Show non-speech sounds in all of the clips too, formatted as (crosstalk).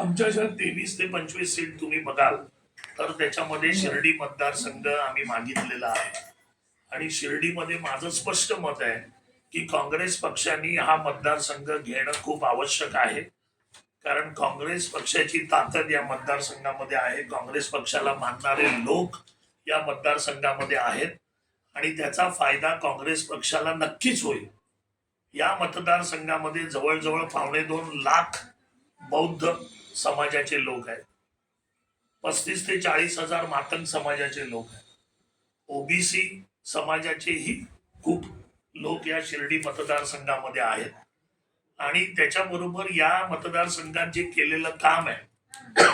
आमच्या ज्या तेवीस ते पंचवीस सीट तुम्ही बघाल तर त्याच्यामध्ये शिर्डी मतदारसंघ आम्ही मागितलेला आहे. आणि शिर्डीमध्ये माझं स्पष्ट मत आहे की काँग्रेस पक्षाने हा मतदारसंघ घेणं खूप आवश्यक आहे. कारण काँग्रेस पक्षाची ताकद या मतदारसंघामध्ये आहे. काँग्रेस पक्षाला मानणारे लोक या मतदारसंघामध्ये आहेत. आणि त्याचा फायदा काँग्रेस पक्षाला नक्कीच होईल. या मतदारसंघामध्ये जवळजवळ पावणे दोन लाख बौद्ध समाजाचे लोक आहेत. पस्तीस ते चाळीस हजार मातंग समाजाचे लोक आहेत. ओबीसी समाजाचेही खूप लोक या शिर्डी मतदारसंघामध्ये आहेत. आणि त्याच्याबरोबर या मतदारसंघात जे केलेलं काम आहे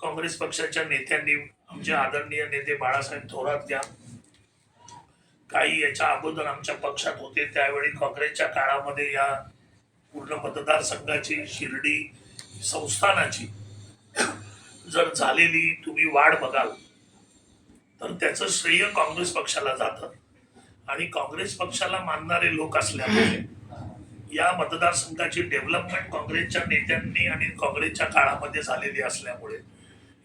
काँग्रेस पक्षाच्या नेत्यांनी आमचे आदरणीय नेते बाळासाहेब थोरात या काही याच्या अगोदर आमच्या पक्षात होते त्यावेळी काँग्रेसच्या काळामध्ये या पूर्ण मतदारसंघाची शिर्डी संस्थानाची. जर झालेली तुम्ही वाढ बघाल तर त्याचं श्रेय काँग्रेस पक्षाला जातं. आणि काँग्रेस पक्षाला मानणारे लोक असल्यामुळे या मतदारसंघाची डेव्हलपमेंट काँग्रेसच्या नेत्यांनी आणि काँग्रेसच्या काळामध्ये झालेली असल्यामुळे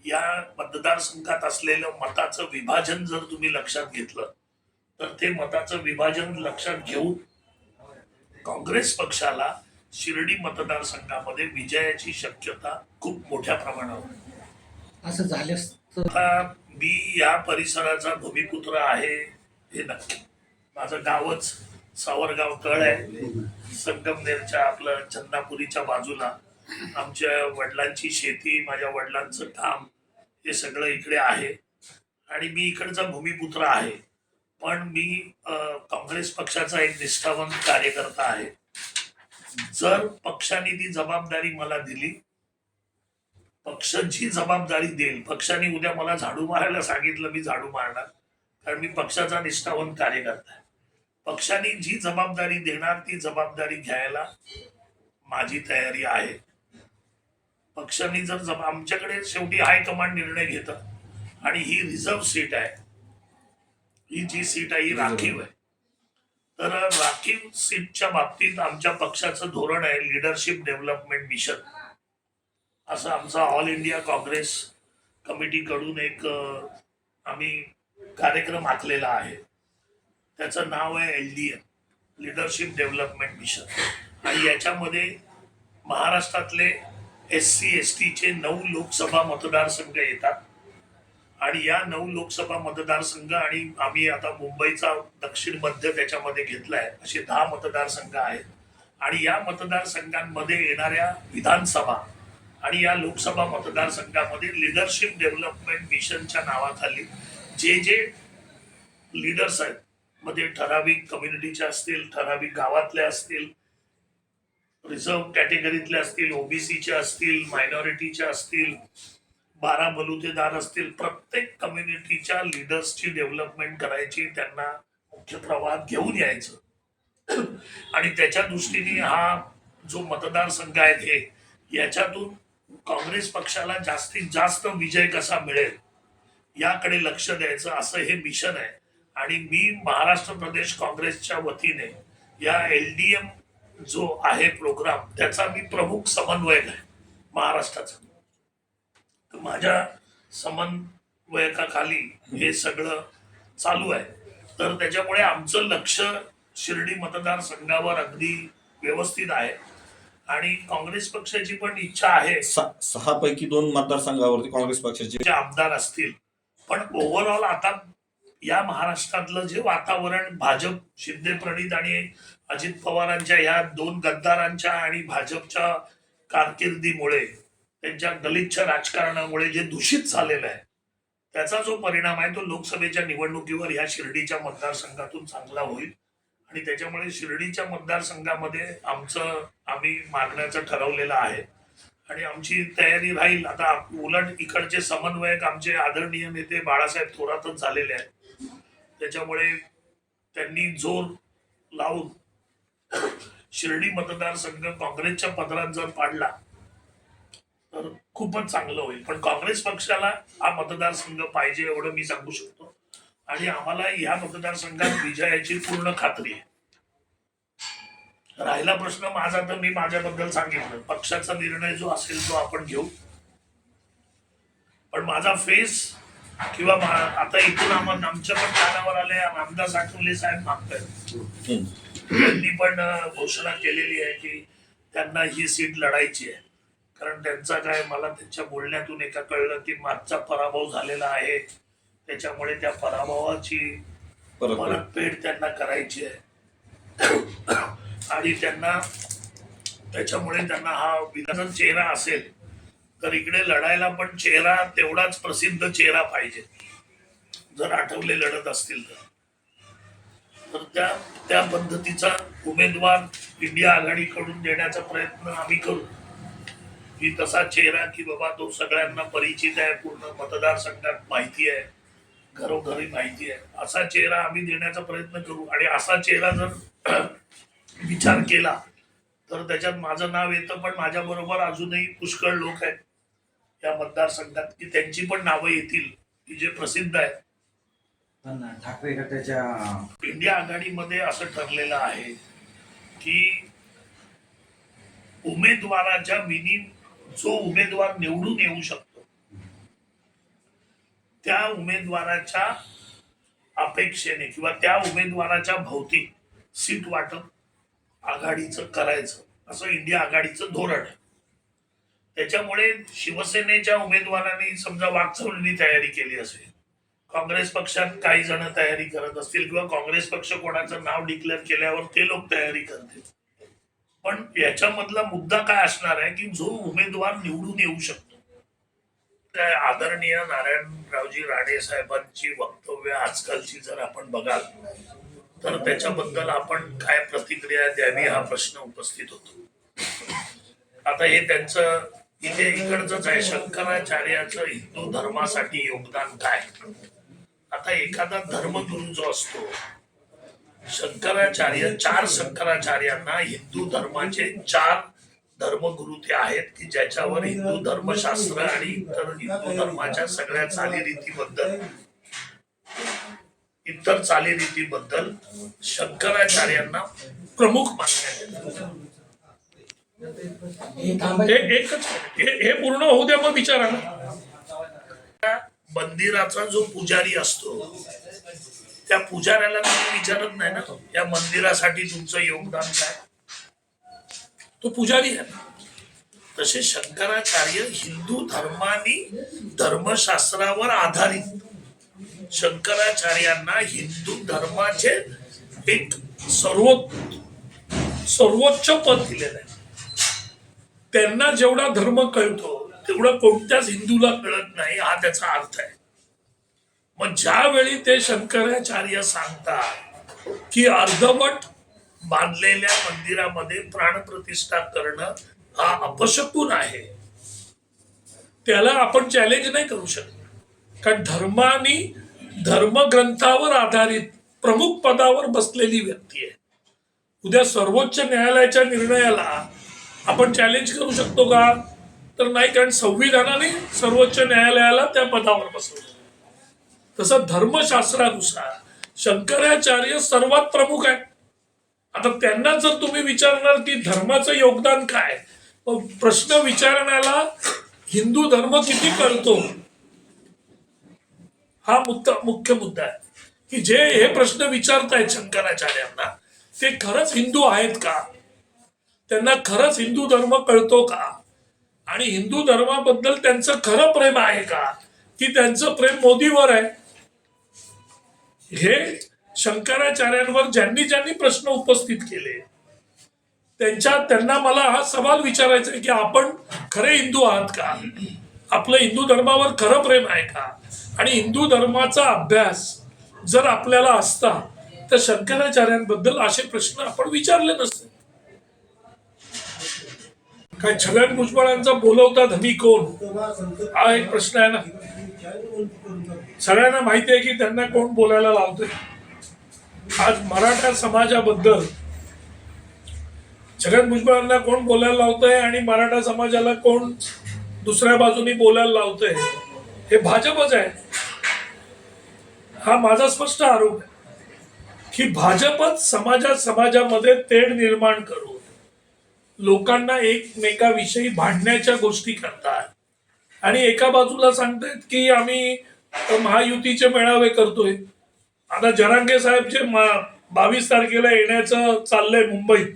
या मतदारसंघात असलेलं मताचं विभाजन जर तुम्ही लक्षात घेतलं तर ते मताचं विभाजन लक्षात घेऊन काँग्रेस पक्षाला शिर्डी मतदारसंघामध्ये विजयाची शक्यता खूप मोठ्या प्रमाणावर आहे. असं झाल्यास मी या परिसराचा भूमिपुत्र आहे हे नक्की. माझं गावच सावरगाव तळ आहे. संगमनेरच्या आपलं चंदापुरीच्या बाजूला आमच्या वडिलांची शेती माझ्या वडिलांचं काम हे सगळं इकडे आहे. आणि मी इकडचा भूमिपुत्र आहे. पण मी काँग्रेस पक्षाचा एक निष्ठावंत कार्यकर्ता आहे. जर पक्षाने ती जबाबदारी मला दिली पक्ष जी जबाबदारी देईल पक्षाने उद्या मला झाडू मारायला सांगितलं मी झाडू मारणार कारण मी पक्षाचा निष्ठावंत कार्यकर्ता आहे. पक्षाने जी जबाबदारी देणार ती जबाबदारी घ्यायला माझी तयारी आहे. पक्षाने जर जब आमच्याकडे शेवटी हायकमांड निर्णय घेतं आणि ही रिझर्व्ह सीट आहे ही जी सीट आहे ही राखीव आहे. तर राखीव सीटच्या बाबतीत आमच्या पक्षाचं धोरण आहे लिडरशिप डेव्हलपमेंट मिशन असं आमचा ऑल इंडिया काँग्रेस कमिटीकडून एक आम्ही कार्यक्रम आखलेला आहे. त्याचं नाव आहे L D M leadership development mission आणि याच्यामध्ये महाराष्ट्रातले एस सी एस टीचे नऊ लोकसभा मतदारसंघ येतात. आणि या नऊ लोकसभा मतदारसंघ आणि आम्ही आता मुंबईचा दक्षिण मध्य त्याच्यामध्ये घेतलाय असे दहा मतदारसंघ आहेत. आणि या मतदारसंघांमध्ये येणाऱ्या विधानसभा आणि या लोकसभा मतदारसंघामध्ये लिडरशिप डेव्हलपमेंट मिशनच्या नावाखाली जे जे लीडर्स आहेत मध्ये ठराविक कम्युनिटीचे असतील ठराविक गावातले असतील रिझर्व्ह कॅटेगरीतले असतील ओबीसीचे असतील मायनॉरिटीचे असतील बारा बलुतेदार असतील प्रत्येक कम्युनिटीच्या लिडर्सची डेव्हलपमेंट करायची त्यांना मुख्य प्रवाहात घेऊन यायचं. आणि त्याच्या दृष्टीने हा जो मतदारसंघ आहे हे याच्यातून काँग्रेस पक्षाला जास्तीत जास्त विजय कसा मिळेल याकडे लक्ष द्यायचं असं हे मिशन आहे. आणि मी महाराष्ट्र प्रदेश काँग्रेसच्या वतीने या एल डी एम जो आहे प्रोग्राम त्याचा मी प्रमुख समन्वयक आहे महाराष्ट्राचा. माझ्या समन्वयकाखाली हे सगळं चालू आहे. तर त्याच्यामुळे आमचं लक्ष शिर्डी मतदारसंघावर अगदी व्यवस्थित आहे. आणि काँग्रेस पक्षाची पण इच्छा आहे. सहा पैकी दोन मतदारसंघावरती काँग्रेस पक्षाचे जे आमदार असतील. पण ओव्हरऑल आता या महाराष्ट्रातलं जे वातावरण भाजप शिंदे प्रणित आणि अजित पवारांच्या या दोन गद्दारांच्या आणि भाजपच्या कारकिर्दीमुळे त्यांच्या गलिच्छ राजकारणामुळे जे दूषित झालेलं आहे त्याचा जो परिणाम आहे तो लोकसभेच्या निवडणुकीवर ह्या शिर्डीच्या मतदारसंघातून चांगला होईल. आणि त्याच्यामुळे शिर्डीच्या मतदारसंघामध्ये आमचं आम्ही मागण्याचं ठरवलेलं आहे. आणि आमची तयारी राहील. आता उलट इकडचे समन्वयक आमचे आदरणीय नेते बाळासाहेब थोरातच झालेले आहेत. त्याच्यामुळे त्यांनी जोर लावून शिर्डी मतदारसंघ काँग्रेसच्या पदरात जर पाडला तर खूपच चांगलं होईल. पण काँग्रेस पक्षाला हा मतदारसंघ पाहिजे एवढं मी सांगू शकतो. आणि आम्हाला ह्या मतदारसंघात विजयाची पूर्ण खात्री आहे. राहिला प्रश्न माझा तर मी माझ्याबद्दल सांगितलं. पक्षाचा निर्णय जो असेल तो आपण घेऊ. पण माझा फेस किंवा आता इथून आम्हाला आमच्या पण कानावर आले रामदास आठवले साहेब मागतायत. त्यांनी पण घोषणा केलेली आहे की त्यांना ही सीट लढायची आहे. कारण त्यांचा काय मला त्यांच्या बोलण्यातून एका कळलं की मागचा पराभव झालेला आहे. त्याच्यामुळे त्या पराभवाची परत परतफेड त्यांना करायची आहे. आणि त्यांना त्याच्यामुळे त्यांना हा विधान चेहरा असेल तर इकडे लढायला पण चेहरा तेवढाच प्रसिद्ध चेहरा पाहिजे. जर आठवले लढत असतील तर. तर त्या त्या पद्धतीचा उमेदवार इंडिया आघाडीकडून देण्याचा प्रयत्न आम्ही करू. की तसा चेहरा की बाबा तो सगळ्यांना परिचित आहे पूर्ण मतदारसंघात माहिती आहे घरोघरी माहिती आहे. असा चेहरा आम्ही देण्याचा प्रयत्न करू. आणि असा चेहरा जर (clears throat) विचार केला तर त्याच्यात माझं नाव येतं पण माझ्या बरोबर अजूनही पुष्कळ लोक आहेत. या मतदारसंघात की त्यांची पण नावं येतील की जे प्रसिद्ध आहेत. पण ठाकरे गटाच्या इंडिया आघाडीमध्ये असं ठरलेलं आहे की उमेदवाराच्या विनी जो उमेदवार निवडून येऊ शकतो. त्या उमेदवाराच्या अपेक्षेने किंवा त्या उमेदवाराच्या भोवती सीट वाटप आघाडीचं करायचं. असं इंडिया आघाडीचं धोरण आहे. त्याच्यामुळे शिवसेनेच्या उमेदवारांनी समजा वाकचौलीनी तयारी केली असेल काँग्रेस पक्षात काही जण तयारी करत असतील किंवा काँग्रेस पक्ष कोणाचं नाव डिक्लेअर केल्यावर ते लोक तयारी करतील. पण याच्यामधला मुद्दा काय असणार आहे की जो उमेदवार निवडून येऊ शकतो? त्या आदरणीय नारायणरावजी राणे साहेबांची वक्तव्य आजकालची जर आपण बघाल तर त्याच्याबद्दल आपण काय प्रतिक्रिया द्यावी हा प्रश्न उपस्थित होतो. आता हे त्यांचं इथे इकडचंच आहे. शंकराचार्याचं हिंदू धर्मासाठी योगदान काय? आता एखादा धर्मगुरू जो असतो शंकराचार्य चार शंकराचार्यांना हिंदू धर्माचे चार धर्मगुरु ते आहेत की ज्याच्यावर हिंदू धर्मशास्त्र आणि इतर हिंदू धर्माच्या सगळ्या चालीरीतीबद्दल इतर चालीरीतीबद्दल शंकराचार्यांना प्रमुख मानण्यात एकच हे हे पूर्ण होऊ द्या मग विचारा मंदिराचा जो पुजारी असतो त्या पुजाऱ्याला तुम्ही विचारत नाही ना या मंदिरासाठी तुमचं योगदान काय? तो पुजारी आहे तसे शंकराचार्य हिंदू धर्माने धर्मशास्त्रावर आधारित. शंकराचार्यांना हिंदू धर्माचे एक सर्वोच्च सर्वोच्च पद दिलेलं आहे. त्यांना जेवढा धर्म कळतो तेवढं कोणत्याच हिंदूला कळत नाही हा त्याचा अर्थ आहे. मग ज्यावेळी ते शंकराचार्य सांगतात की अर्धवट बांधलेल्या मंदिरामध्ये प्राणप्रतिष्ठा करणं हा अपशकून आहे त्याला आपण चॅलेंज नाही करू शकत. कारण धर्मानी धर्मग्रंथावर आधारित प्रमुख पदावर बसलेली व्यक्ती आहे. उद्या सर्वोच्च न्यायालयाच्या निर्णयाला आपण चॅलेंज करू शकतो का? तर नाही कारण संविधानाने सर्वोच्च न्यायालयाला त्या पदावर बसवलं. तसं धर्मशास्त्रानुसार शंकराचार्य सर्वात प्रमुख आहे आता त्यांना जर तुम्ही विचारणार की धर्माचं योगदान काय प्रश्न विचारण्याला हिंदू धर्म किती कळतो? हा मुद्दा मुख्य मुद्दा आहे. की जे हे प्रश्न विचारतायत शंकराचार्यांना ते खरंच हिंदू आहेत का? त्यांना खरंच हिंदू धर्म कळतो का? आणि हिंदू धर्माबद्दल त्यांचं खरं प्रेम आहे का? की त्यांचं प्रेम मोदीवर आहे? हे शंकराचार्यांवर ज्यांनी ज्यांनी प्रश्न उपस्थित केले त्यांच्या त्यांना मला हा सवाल विचारायचा आहे की आपण खरे हिंदू आहात का? आपलं हिंदू धर्मावर खरं प्रेम आहे का? आणि हिंदू धर्माचा अभ्यास जर आपल्याला असता तर शंकराचार्यांबद्दल असे प्रश्न आपण विचारले नसते. काय छगन भुजबळांचा बोलवता धनी कोण? हा एक प्रश्न आहे ना. सगळ्यांना माहिती आहे की त्यांना कोण बोलायला लावतोय. आज मराठा समाजाबद्दल छगन भुजबळांना कोण बोलायला लावतंय आणि मराठा समाजाला कोण दुसऱ्या बाजूनी बोलायला लावतंय हे भाजपच आहे. हा माझा स्पष्ट आरोप आहे की भाजपच समाजात समाजामध्ये तेढ निर्माण करू लोकांना एकमेकाविषयी भांडण्याच्या गोष्टी करतात. आणि एका बाजूला सांगतायत की आम्ही महायुतीचे मेळावे करतोय. आता जरांगे साहेब जे बावीस तारखेला येण्याचं चाललंय मुंबईत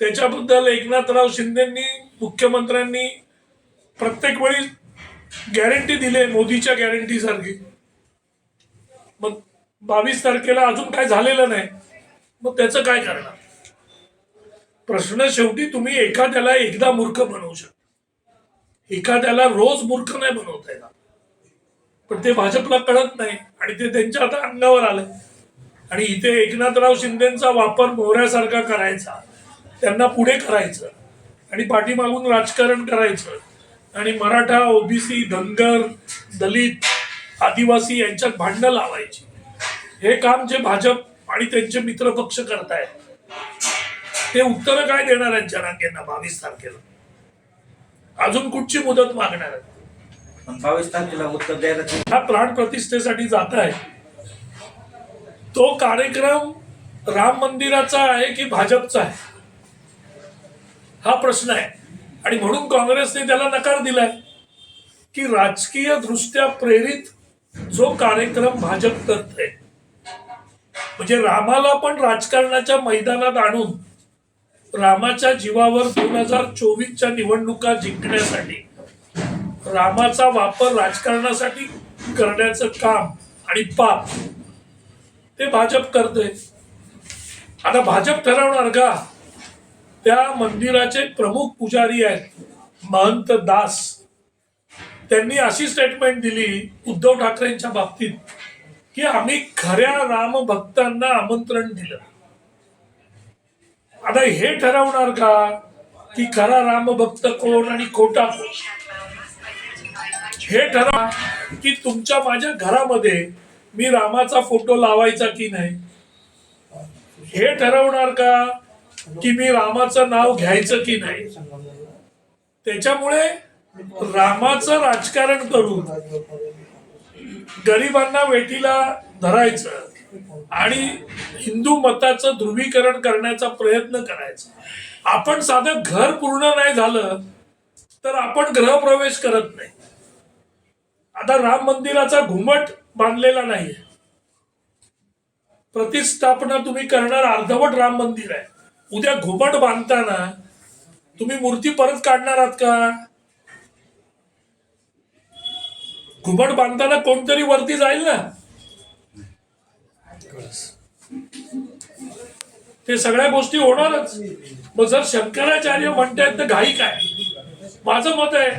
त्याच्याबद्दल एकनाथराव शिंदेंनी मुख्यमंत्र्यांनी प्रत्येक वेळी गॅरंटी दिली मोदीच्या गॅरंटी सारखी. मग बावीस तारखेला अजून काय झालेलं नाही मग त्याचं काय करणार? प्रश्न शेवटी तुम्ही एखाद्याला एकदा मूर्ख बनवू शकता. एखाद्याला रोज मूर्ख नाही बनवता येणार. पण ते भाजपला कळत नाही आणि ते त्यांच्या आता अंगावर आलंय. आणि इथे एकनाथराव शिंदेचा वापर मोहऱ्यासारखा करायचा त्यांना पुढे करायचं आणि पाठीमागून राजकारण करायचं आणि मराठा ओबीसी धनगर दलित आदिवासी यांच्यात भांडणं लावायची. हे काम जे भाजप आणि त्यांचे मित्रपक्ष करतायत ते उत्तर काय देणार आहेत जनांगेंना बावीस तारखेला? अजून कुठची मुदत मागणार पण बावीस तारखेला उत्तर द्यायला हा प्राण प्रतिष्ठेसाठी जात आहे. तो कार्यक्रम राम मंदिराचा आहे की भाजपचा आहे? हा प्रश्न आहे. आणि म्हणून काँग्रेसने त्याला नकार दिलाय की राजकीय दृष्ट्या प्रेरित जो कार्यक्रम भाजप करते म्हणजे रामाला पण राजकारणाच्या मैदानात आणून रामाच्या जीवावर दोन हजार चोवीसच्या निवडणुका जिंकण्यासाठी रामाचा वापर राजकारणासाठी करण्याचं काम आणि पाप ते भाजप करते आता भाजप ठरवणार का? त्या मंदिराचे प्रमुख पुजारी आहेत महंत दास. त्यांनी अशी स्टेटमेंट दिली उद्धव ठाकरेंच्या बाबतीत की आम्ही खऱ्या राम भक्तांना आमंत्रण दिलं. आता हे ठरवणार का? की खरा रामभक्त कोण आणि खोटा कोण? हे ठरवा की तुमच्या माझ्या घरामध्ये मी रामाचा फोटो लावायचा की नाही? हे ठरवणार का की मी रामाचं नाव घ्यायचं की नाही? त्याच्यामुळे रामाचं राजकारण करून गरिबांना वेटीला धरायचं. आणि हिंदू मताचं ध्रुवीकरण करण्याचा प्रयत्न करायचा. आपण साधं घर पूर्ण नाही झालं तर आपण गृहप्रवेश करत नाही. आता राम मंदिराचा घुमट बांधलेला नाहीये. प्रतिष्ठापना तुम्ही करणार अर्धवट राम मंदिर आहे. उद्या घुमट बांधताना तुम्ही मूर्ती परत काढणार आहात का? घुमट बांधताना कोणतरी वरती जाईल ना? ते सगळ्या गोष्टी होणारच. मग जर शंकराचार्य म्हणतायत तर घाई काय? माझं मत आहे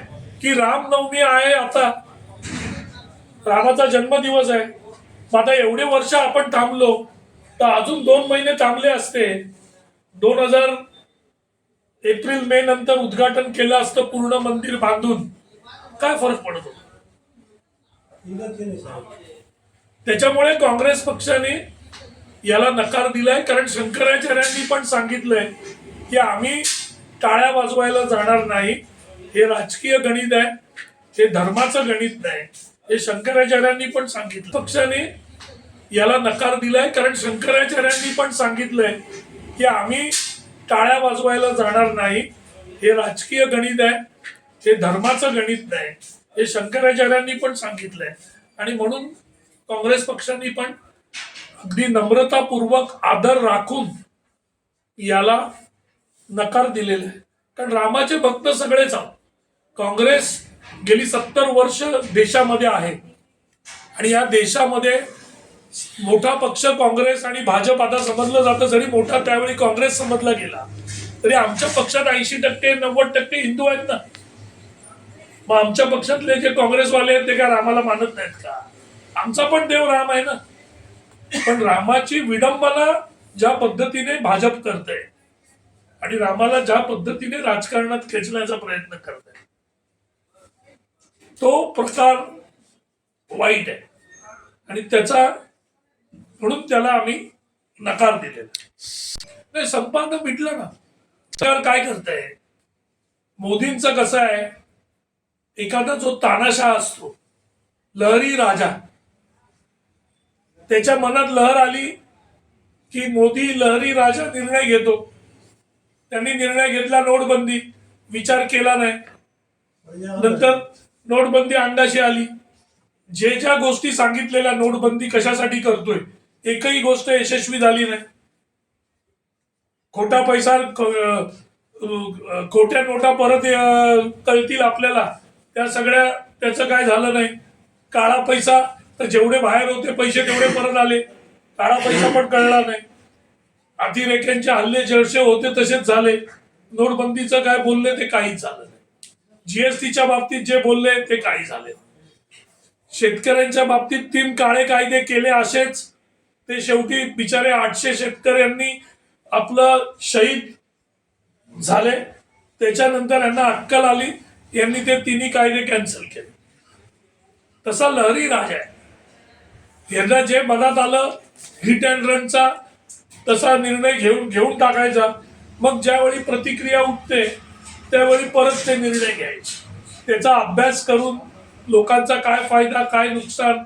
की रामनवमी आहे आता. रामाचा जन्मदिवस आहे. मग आता एवढे वर्ष आपण थांबलो तर अजून दोन महिने थांबले असते. दोन हजार एप्रिल मे नंतर उद्घाटन केलं असतं पूर्ण मंदिर बांधून. काय फरक पडतो? त्याच्यामुळे काँग्रेस पक्षाने याला नकार दिलाय. कारण शंकराचार्यांनी पण सांगितलंय की आम्ही टाळ्या वाजवायला जाणार नाही. हे राजकीय गणित आहे. हे धर्माचं गणित नाही. हे शंकराचार्यांनी पण सांगितलं. पक्षाने याला नकार दिलाय. कारण शंकराचार्यांनी पण सांगितलंय की आम्ही टाळ्या वाजवायला जाणार नाही. हे राजकीय गणित आहे. हे धर्माचं गणित नाही. हे शंकराचार्यांनी पण सांगितलंय. आणि म्हणून काँग्रेस पक्षांनी पण अगदी नम्रतापूर्वक आदर राखून याला नकार दिलेला आहे. कारण रामाचे भक्त सगळेच आहोत. काँग्रेस गेली सत्तर वर्ष देशामध्ये आहे. आणि या देशामध्ये मोठा पक्ष काँग्रेस आणि भाजप आता समजलं जातं जरी मोठा त्यावेळी काँग्रेस समजला गेला तरी आमच्या पक्षात ऐंशी टक्के नव्वद टक्के हिंदू आहेत ना. मग आमच्या पक्षातले जे काँग्रेसवाले आहेत ते काय रामाला मानत नाहीत का? आमचा पण देव राम आहे ना. पण रामाची विडंबना ज्या पद्धतीने भाजप करते आणि रामाला ज्या पद्धतीने राजकारणात खेचण्याचा प्रयत्न करते तो प्रकार वाईट आहे. आणि त्याचा म्हणून त्याला आम्ही नकार दिलेला नाही संपादन मिटलं ना तर काय करताय? मोदींचं कसं आहे? एखादा जो तानाशाह असतो लहरी राजा त्याच्या मनात लहर आली की मोदी लहरी राजा निर्णय घेतो. त्यांनी निर्णय घेतला नोटबंदी. विचार केला नाही. नंतर नोटबंदी अंडाशी आली. जे ज्या गोष्टी सांगितलेल्या नोटबंदी कशासाठी करतोय एकही गोष्ट यशस्वी झाली नाही. खोटा पैसा खोट्या नोटा परत कळतील आपल्याला. त्या सगळ्या त्याचं काय झालं नाही. काळा पैसा तर जेवढे बाहेर होते पैसे तेवढे परत आले. काळा पैसा पण कळला नाही. अतिरेक्यांचे हल्ले जसे होते तसेच झाले. नोटबंदीचं काय बोलले ते काहीच झालं नाही. जीएसटीच्या बाबतीत जे बोलले ते काही झाले शेतकऱ्यांच्या बाबतीत तीन काळे कायदे केले असेच. ते शेवटी बिचारे आठशे शेतकऱ्यांनी आपलं शहीद झाले. त्याच्यानंतर यांना अक्कल आली. यांनी ते तिन्ही कायदे कॅन्सल केले. तसा लहरी राजा आहे. यांना जे मनात आलं हिट अँड रनचा तसा निर्णय घेऊन घेऊन टाकायचा. मग ज्यावेळी प्रतिक्रिया उठते त्यावेळी परत ते निर्णय घ्यायचे. त्याचा अभ्यास करून लोकांचा काय फायदा काय नुकसान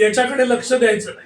याच्याकडे लक्ष द्यायचं नाही.